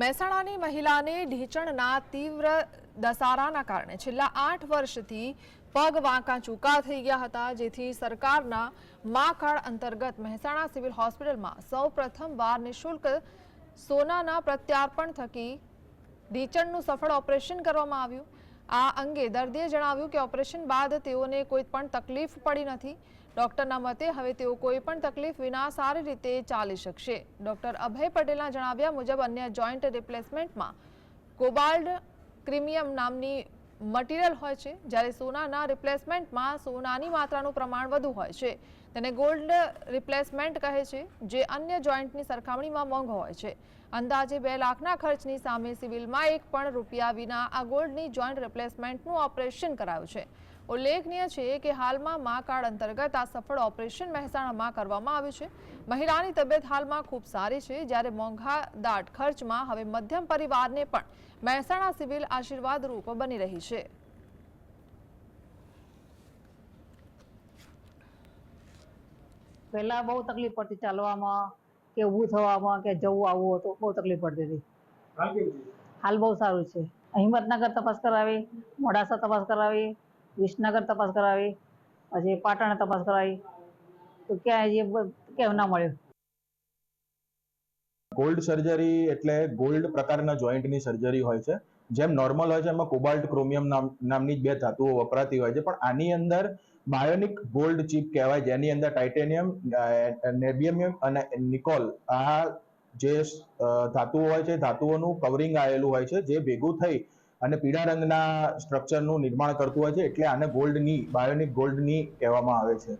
મહેસાણાની મહિલાને ઢીંચણના તીવ્ર દસારાના કારણે છેલ્લા આઠ વર્ષથી પગ વાંકા ચૂકા થઈ ગયા હતા, જેથી સરકારના મા અંતર્ગત મહેસાણા સિવિલ હોસ્પિટલમાં સૌ પ્રથમવાર નિઃશુલ્ક સોનાના પ્રત્યાર્પણ થકી ઢીંચણનું સફળ ઓપરેશન કરવામાં આવ્યું. આ અંગે દર્દીએ જણાવ્યું કે ઓપરેશન બાદ તેઓને કોઈ પણ તકલીફ પડી નથી. ડોક્ટરના મતે હવે તેઓ કોઈ પણ તકલીફ વિના સારી રીતે ચાલી શકશે. ડોક્ટર અભય પટેલના જણાવ્યા મુજબ અન્ય જોઈન્ટ રિપ્લેસમેન્ટમાં કોબાલ્ડ ક્રિમિયમ નામની મટીરિયલ હોય છે, જ્યારે સોનાના રિપ્લેસમેન્ટમાં સોનાની માત્રાનું પ્રમાણ વધુ હોય છે. તેને ગોલ્ડ રિપ્લેસમેન્ટ કહે છે, જે અન્ય જોઈન્ટની સરખામણીમાં મોંઘો હોય છે. અંદાજે બે લાખના ખર્ચની સામે સિવિલમાં એક પણ રૂપિયા વિના આ ગોલ્ડની જોઈન્ટ રિપ્લેસમેન્ટનું ઓપરેશન કરાયું છે. ઉલ્લેખનીય છે કે હાલમાં મા કાર્ડ અંતર્ગત આ સફળ ઓપરેશન મહેસાણામાં કરવામાં આવ્યું છે. મહિલાની તબિયત હાલમાં ખૂબ સારી છે જ્યારે મોંઘા દાટ ખર્ચમાં હવે મધ્યમ પરિવારને પણ મહેસાણા સિવિલ આશીર્વાદરૂપ બની રહી છે. પહેલા બહુ તકલીફ પડતી ચાલવામાં કે ઊભું થવામાં કે જવું આવવું હતું બહુ તકલીફ પડતી હતી. હાલ હાલ બહુ સારું છે. હિંમતનગર તપાસ કરાવી મોડાસા તપાસ કરાવી વિસનગર તપાસ કરાવી, પછી પાટણ તપાસ કરાવી. તો ક્યાંય જે કેમ ના મળ્યું? ગોલ્ડ સર્જરી એટલે ગોલ્ડ પ્રકારના જોઈન્ટની સર્જરી હોય છે. જેમ નોર્મલ હોય છે, એમાં કોબાલ્ટ ક્રોમિયમ નામ, નામની બે ધાતુઓ વપરાતી હોય છે. પણ આની અંદર બાયોનિક ગોલ્ડ ચીપ કહેવાય, જેની અંદર ટાઇટેનિયમ નેબિયમિયમ અને નિકોલ આ જે ધાતુઓ હોય છે, ધાતુઓનું કવરિંગ આવેલું હોય છે, જે ભેગું થઈ અને પીળા રંગના સ્ટ્રક્ચરનું નિર્માણ કરતું હોય છે, એટલે આને ગોલ્ડની બાયોનિક ગોલ્ડની કહેવામાં આવે છે.